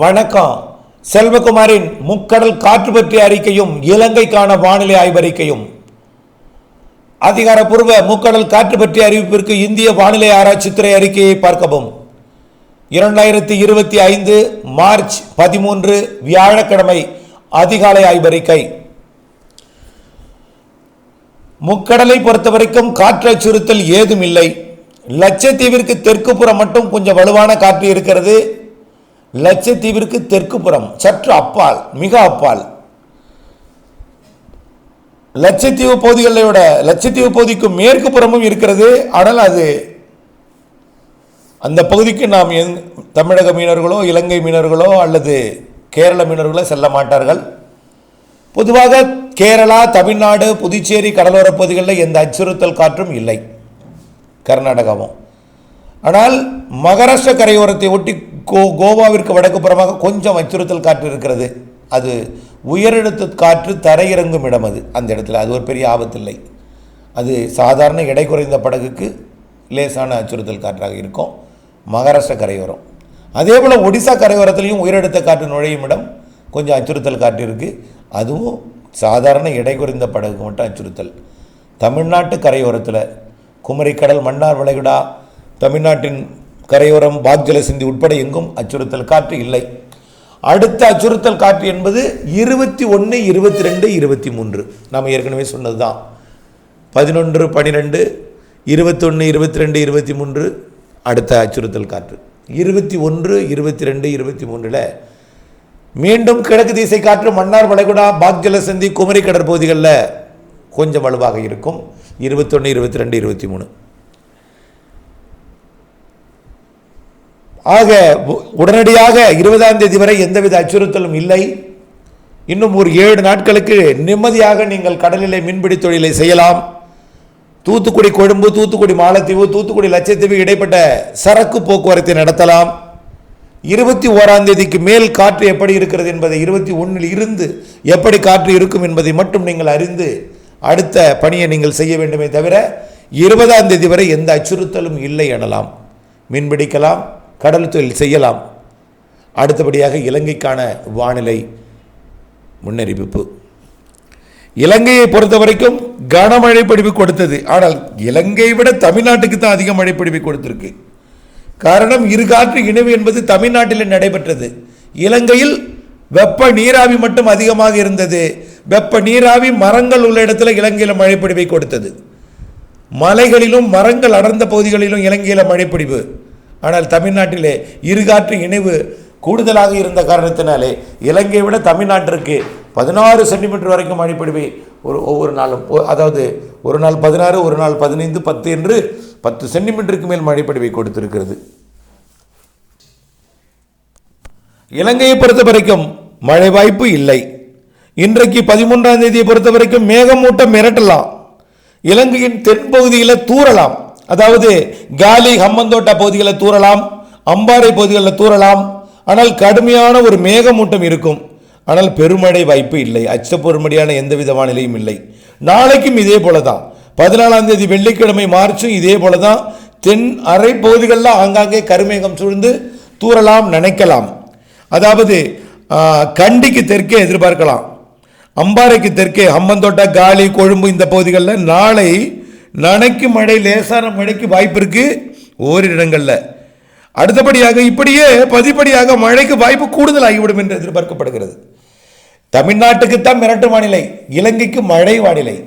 வணக்கம். செல்வகுமாரின் முக்கடல் காற்று பற்றிய அறிக்கையும் இலங்கைக்கான வானிலை ஆய்வறிக்கையும். அதிகாரப்பூர்வ முக்கடல் காற்று பற்றிய அறிவிப்பிற்கு இந்திய வானிலை ஆராய்ச்சித்துறை அறிக்கையை பார்க்கவும். இரண்டாயிரத்தி இருபத்தி ஐந்து மார்ச் பதிமூன்று வியாழக்கிழமை அதிகாலை ஆய்வறிக்கை. முக்கடலை பொறுத்தவரைக்கும் காற்று அச்சுறுத்தல் ஏதும் இல்லை லட்சத்தீவிற்கு தெற்கு புறம் மட்டும் கொஞ்சம் வலுவான காற்று இருக்கிறது. லட்சத்தீவிற்கு தெற்கு புறம் சற்று அப்பால் மிக அப்பால். லட்சத்தீவு பகுதிகளை விட லட்சத்தீவு பகுதிக்கு மேற்கு புறமும் இருக்கிறது. ஆனால் அது அந்த பகுதிக்கு நாம் எந் தமிழக மீனவர்களோ இலங்கை மீனவர்களோ அல்லது கேரள மீனவர்களோ செல்ல மாட்டார்கள். பொதுவாக கேரளா தமிழ்நாடு புதுச்சேரி கடலோரப் பகுதிகளில் எந்த அச்சுறுத்தல் காற்றும் இல்லை. கர்நாடகாவும். ஆனால் மகாராஷ்டிர கரையோரத்தை ஒட்டி கோ கோவாவிற்கு வடக்கு புறமாக கொஞ்சம் அச்சுறுத்தல் காற்று இருக்கிறது. அது உயரழுத்த காற்று தரையிறங்கும் இடம் அது. அந்த இடத்துல அது ஒரு பெரிய ஆபத்தில்லை. அது சாதாரண எடை குறைந்த படகுக்கு லேசான அச்சுறுத்தல் காற்றாக இருக்கும். மகாராஷ்டிர கரையோரம். அதே போல் ஒடிசா கரையோரத்துலேயும் உயரெடுத்த காற்று நுழையும் இடம். கொஞ்சம் அச்சுறுத்தல் காற்று இருக்குது அதுவும் சாதாரண எடை குறைந்த படகுக்கு மட்டும் அச்சுறுத்தல். தமிழ்நாட்டு கரையோரத்தில் குமரிக்கடல் மன்னார் வளைகுடா தமிழ்நாட்டின் கரையோரம் பாக்ஜல சிந்தி உட்பட எங்கும் அச்சுறுத்தல் காற்று இல்லை. அடுத்த அச்சுறுத்தல் காற்று என்பது இருபத்தி ஒன்று இருபத்தி ரெண்டு இருபத்தி மூன்று. நாம் ஏற்கனவே சொன்னது தான் பதினொன்று பன்னிரெண்டு இருபத்தொன்று இருபத்தி ரெண்டு இருபத்தி மூன்று. அடுத்த அச்சுறுத்தல் காற்று. இருபத்தி ஒன்று இருபத்தி ரெண்டு இருபத்தி மூன்றில் மீண்டும் கிழக்கு திசை காற்று மன்னார் வளைகுடா பாக்ஜல சந்தி குமரி கடற்பகுதிகளில் கொஞ்சம் வலுவாக இருக்கும். இருபத்தொன்று இருபத்தி ரெண்டு இருபத்தி மூணு. ஆக உ- உடனடியாக இருபதாம் தேதி வரை எந்தவித அச்சுறுத்தலும் இல்லை. இன்னும் ஒரு ஏழு நாட்களுக்கு நிம்மதியாக நீங்கள் கடலிலே மீன்பிடி தொழிலை செய்யலாம். தூத்துக்குடி கொழும்பு தூத்துக்குடி மாலத்தீவு தூத்துக்குடி லட்சத்தீவு இடைப்பட்ட சரக்கு போக்குவரத்தை நடத்தலாம். இருபத்தி ஓராம் தேதிக்கு மேல் காற்று எப்படி இருக்கிறது என்பதை இருபத்தி ஒன்றில் இருந்து எப்படி காற்று இருக்கும் என்பதை மட்டும் நீங்கள் அறிந்து அடுத்த பணியை நீங்கள் செய்ய வேண்டுமே தவிர இருபதாம் தேதி வரை எந்த அச்சுறுத்தலும் இல்லை எனலாம். மீன்பிடிக்கலாம் கடல் தொழில் செய்யலாம். அடுத்தபடியாக இலங்கைக்கான வானிலை முன்னறிவிப்பு. இலங்கையை பொறுத்த வரைக்கும் கனமழை பொழிவு கொடுத்தது. ஆனால் இலங்கையை விட தமிழ்நாட்டுக்கு தான் அதிக மழை பொழிவு கொடுத்திருக்கு. காரணம் இரு காற்று இணைவு என்பது தமிழ்நாட்டில் நடைபெற்றது. இலங்கையில் வெப்ப நீராவி மட்டும் அதிகமாக இருந்தது. வெப்ப நீராவி மரங்கள் உள்ள இடத்துல இலங்கையில் மழைப்பிடிவை கொடுத்தது. மலைகளிலும் மரங்கள் அடர்ந்த பகுதிகளிலும் இலங்கையில் மழைப்பிடிவு ஆனால் தமிழ்நாட்டிலே இருகாற்று இணைவு கூடுதலாக இருந்த காரணத்தினாலே இலங்கையை விட தமிழ்நாட்டிற்கு பதினாறு சென்டிமீட்டர் வரைக்கும் மழைப்பொழிவை ஒரு ஒவ்வொரு நாளும். அதாவது ஒரு நாள் பதினாறு ஒரு நாள் பதினைந்து பத்து என்று பத்து சென்டிமீட்டருக்கு மேல் மழைப்பொழிவை கொடுத்திருக்கிறது. இலங்கையை பொறுத்த வரைக்கும் மழை வாய்ப்பு இல்லை. இன்றைக்கு பதிமூன்றாம் தேதியை பொறுத்த வரைக்கும் மேகமூட்டம் மிரட்டலாம். இலங்கையின் தென்பகுதியில் தூறலாம். அதாவது காலி ஹம்மந்தோட்டா பகுதிகளில் தூறலாம் அம்பாறை பகுதிகளில் தூறலாம். ஆனால் கடுமையான ஒரு மேகமூட்டம் இருக்கும். ஆனால் பெருமழை வாய்ப்பு இல்லை. அச்சப்பொருமடியான எந்தவித வானிலையும் இல்லை. நாளைக்கும் இதே போல தான் பதினாலாம் தேதி வெள்ளிக்கிழமை மார்ச்சும் இதே போல தான் தென் அரை பகுதிகளில் ஆங்காங்கே கருமேகம் சூழ்ந்து தூறலாம் நினைக்கலாம். அதாவது கண்டிக்கு தெற்கே எதிர்பார்க்கலாம். அம்பாறைக்கு தெற்கே ஹம்மந்தோட்டா காலி கொழும்பு இந்த பகுதிகளில் நாளை நனைக்கு மழை லேசான மழைக்கு வாய்ப்பு இருக்கு ஓரிரு இடங்களில் அடுத்தபடியாக இப்படியே பதிப்படியாக மழைக்கு வாய்ப்பு கூடுதலாகிவிடும் என்று எதிர்பார்க்கப்படுகிறது. தமிழ்நாட்டுக்குத்தான் மிரட்டு வானிலை இலங்கைக்கு மழை வானிலை.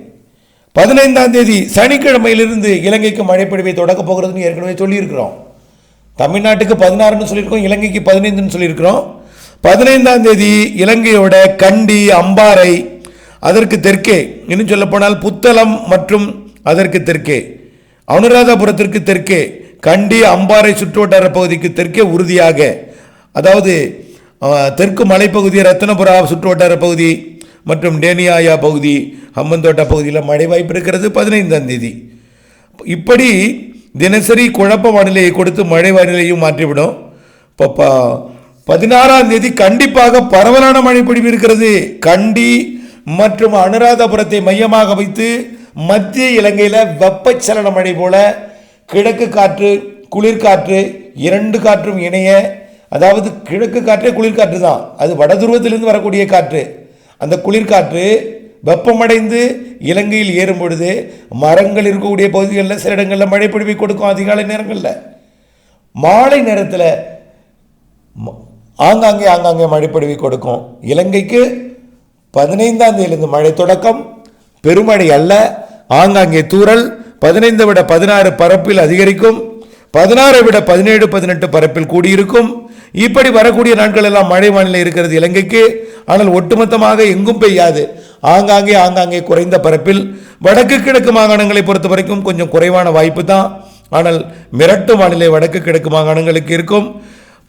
பதினைந்தாம் தேதி சனிக்கிழமையிலிருந்து இலங்கைக்கு மழை பொழிவை போகிறதுன்னு ஏற்கனவே சொல்லியிருக்கிறோம். தமிழ்நாட்டுக்கு பதினாறுன்னு சொல்லியிருக்கோம் இலங்கைக்கு பதினைந்துன்னு சொல்லியிருக்கிறோம். பதினைந்தாம் தேதி இலங்கையோட கண்டி அம்பாறை அதற்கு தெற்கே இன்னும் சொல்லப்போனால் புத்தளம் மற்றும் அதற்கு தெற்கே அனுராதபுரத்திற்கு தெற்கே கண்டி அம்பாறை சுற்றுவட்டார பகுதிக்கு தெற்கே உறுதியாக அதாவது தெற்கு மலைப்பகுதி ரத்தினபுரா சுற்றுவட்டார பகுதி மற்றும் டேனியாயா பகுதி ஹம்மந்தோட்டா பகுதியில் மழை வாய்ப்பு இருக்கிறது பதினைந்தாம் தேதி. இப்படி தினசரி குழப்ப வானிலையை கொடுத்து மழை வானிலையும் மாற்றிவிடும். இப்போ பதினாறாம் தேதி கண்டிப்பாக பரவலான மழை பொழிவு இருக்கிறது. கண்டி மற்றும் அனுராதபுரத்தை மையமாக வைத்து மத்திய இலங்கையில் வெப்பச்சலன மழை போல கிழக்கு காற்று குளிர்காற்று இரண்டு காற்றும் இணைய அதாவது கிழக்கு காற்றே குளிர்காற்று தான். அது வட துருவத்திலிருந்து வரக்கூடிய காற்று. அந்த குளிர்காற்று வெப்பமடைந்து இலங்கையில் ஏறும் பொழுது மரங்கள் இருக்கக்கூடிய பகுதிகளில் சில இடங்களில் மழை கொடுக்கும் அதிகாலை நேரங்களில். மாலை நேரத்தில் ம- ஆங்காங்கே ஆங்காங்கே மழை கொடுக்கும். இலங்கைக்கு பதினைந்தாம் தேதியிலிருந்து மழை தொடக்கம். பெருமழை அல்ல. ஆங்காங்கே தூறல் பதினைந்து விட பதினாறு பரப்பில் அதிகரிக்கும் பதினாறை விட பதினேழு பதினெட்டு பரப்பில் கூடியிருக்கும். இப்படி வரக்கூடிய நாட்கள் எல்லாம் மழை வானிலை இருக்கிறது இலங்கைக்கு. ஆனால் ஒட்டுமொத்தமாக எங்கும் பெய்யாது. ஆங்காங்கே ஆங்காங்கே குறைந்த பரப்பில் வடக்கு கிழக்கு மாகாணங்களை பொறுத்த வரைக்கும் கொஞ்சம் குறைவான வாய்ப்பு தான். ஆனால் மிரட்டு வானிலை வடக்கு கிழக்கு மாகாணங்களுக்கு இருக்கும்.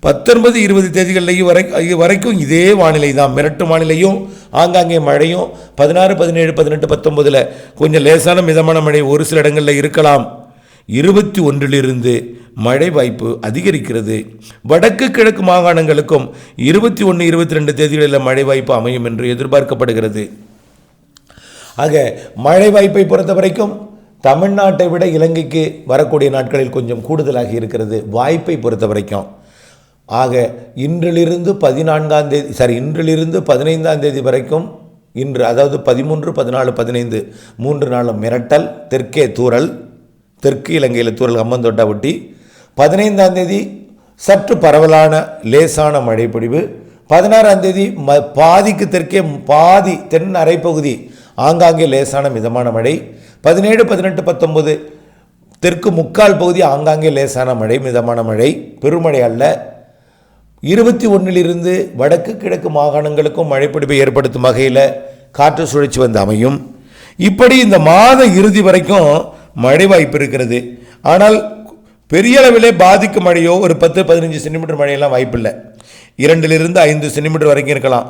பத்தொன்பது இருபது தேதிகள்லையும் வரை வரைக்கும் இதே வானிலை தான். மிரட்டு வானிலையும் ஆங்காங்கே மழையும் பதினாறு பதினேழு பதினெட்டு பத்தொன்பதில் கொஞ்சம் லேசான மிதமான மழை ஒரு சில இடங்களில் இருக்கலாம். இருபத்தி ஒன்றிலிருந்து மழை வாய்ப்பு அதிகரிக்கிறது. வடக்கு கிழக்கு மாகாணங்களுக்கும் இருபத்தி ஒன்று இருபத்தி ரெண்டு தேதிகளில் மழை வாய்ப்பு அமையும் என்று எதிர்பார்க்கப்படுகிறது. ஆக மழை வாய்ப்பை பொறுத்த வரைக்கும் தமிழ்நாட்டை விட இலங்கைக்கு வரக்கூடிய நாட்களில் கொஞ்சம் கூடுதலாக இருக்கிறது வாய்ப்பை பொறுத்த வரைக்கும். ஆக இன்றிலிருந்து பதினான்காம் தேதி சாரி இன்றிலிருந்து பதினைந்தாம் தேதி வரைக்கும் இன்று அதாவது பதிமூன்று பதினாலு பதினைந்து மூன்று நாளும் மிரட்டல் தெற்கே தூரல் தெற்கு இலங்கையில் தூரல் அம்மந்தொட்டா ஒட்டி. பதினைந்தாம் தேதி சற்று பரவலான லேசான மழைப்பொழிவு. பதினாறாம் தேதி ம பாதிக்கு தெற்கே பாதி தென் அரைப்பகுதி ஆங்காங்கே லேசான மிதமான மழை. பதினேழு பதினெட்டு பத்தொம்பது தெற்கு முக்கால் பகுதி ஆங்காங்கே லேசான மழை மிதமான மழை. பெருமழை அல்ல. இருபத்தி ஒன்றிலிருந்து வடக்கு கிழக்கு மாகாணங்களுக்கும் மழைப்பிடிப்பை ஏற்படுத்தும் வகையில் காற்று சுழற்சி வந்து அமையும். இப்படி இந்த மாத இறுதி வரைக்கும் மழை வாய்ப்பு இருக்கிறது. ஆனால் பெரிய அளவிலே பாதிக்கும் மழையோ ஒரு பத்து பதினஞ்சு சென்டிமீட்டர் மழையெல்லாம் வாய்ப்பில்லை. இரண்டிலிருந்து ஐந்து சென்டிமீட்டர் வரைக்கும் இருக்கலாம்.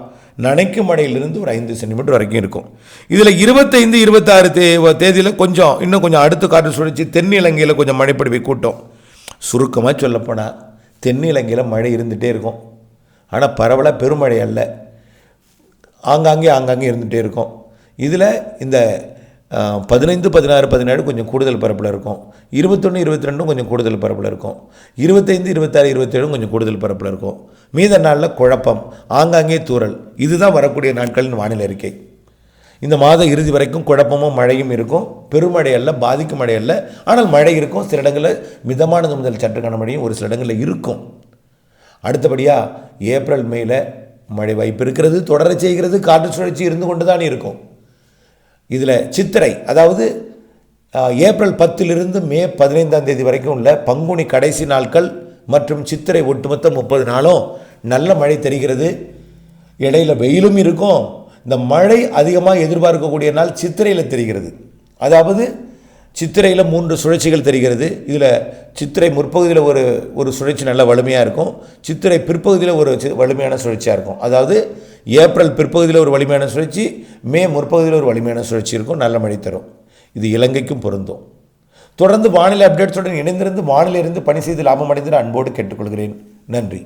நனைக்கும் மழையிலிருந்து ஒரு ஐந்து சென்டிமீட்டர் வரைக்கும் இருக்கும். இதில் இருபத்தைந்து இருபத்தாறு தே தேதியில் கொஞ்சம் இன்னும் கொஞ்சம் அடுத்த காற்று சுழற்சி தென்னிலங்கையில் கொஞ்சம் மழைப்பிடிப்பை கூட்டம். சுருக்கமாக சொல்லப்போனால் தென்னிலங்கையில் மழை இருந்துகிட்டே இருக்கும். ஆனால் பரவலாக பெருமழை அல்ல. ஆங்காங்கே ஆங்காங்கே இருந்துகிட்டே இருக்கும். இதில் இந்த பதினைந்து பதினாறு பதினேழு கொஞ்சம் கூடுதல் பரப்பில் இருக்கும். இருபத்தொன்று இருபத்தி ரெண்டும் கொஞ்சம் கூடுதல் பரப்பில் இருக்கும். இருபத்தைந்து இருபத்தாறு இருபத்தேழும் கொஞ்சம் கூடுதல் பரப்பில் இருக்கும். மீத நாளில் குழப்பம் ஆங்காங்கே தூறல். இதுதான் வரக்கூடிய நாட்களின் வானிலை அறிக்கை. இந்த மாத இறுதி வரைக்கும் குழப்பமும் மழையும் இருக்கும். பெருமழை அல்ல பாதிக்கும் மழை அல்ல. ஆனால் மழை இருக்கும். சில இடங்களில் மிதமானது முதல் சற்று கனமழையும் ஒரு சில இடங்களில் இருக்கும். அடுத்தபடியாக ஏப்ரல் மேல மழை வாய்ப்பு இருக்கிறது. தொடரச் செய்கிறது. காற்று சுழற்சி இருந்து கொண்டு தான் இருக்கும். இதில் சித்திரை அதாவது ஏப்ரல் பத்திலிருந்து மே பதினைந்தாம் தேதி வரைக்கும் உள்ள பங்குனி கடைசி நாட்கள் மற்றும் சித்திரை ஒட்டுமொத்த முப்பது நாளும் நல்ல மழை தெரிகிறது. இடையில வெயிலும் இருக்கும். இந்த மழை அதிகமாக எதிர்பார்க்கக்கூடிய நாள் சித்திரையில் தெரிகிறது. அதாவது சித்திரையில் மூன்று சுழற்சிகள் தெரிகிறது. இதில் சித்திரை முற்பகுதியில் ஒரு ஒரு சுழற்சி நல்ல வலிமையாக இருக்கும். சித்திரை பிற்பகுதியில் ஒரு வலிமையான சுழற்சியாக இருக்கும். அதாவது ஏப்ரல் பிற்பகுதியில் ஒரு வலிமையான சுழற்சி மே முற்பகுதியில் ஒரு வலிமையான சுழற்சி இருக்கும். நல்ல மழை தரும். இது இலங்கைக்கும் பொருந்தும். தொடர்ந்து வானிலை அப்டேட்ஸுடன் இணைந்திருந்து வானிலிருந்து பணி செய்து லாபம் அடைந்து அன்போடு கேட்டுக்கொள்கிறேன். நன்றி.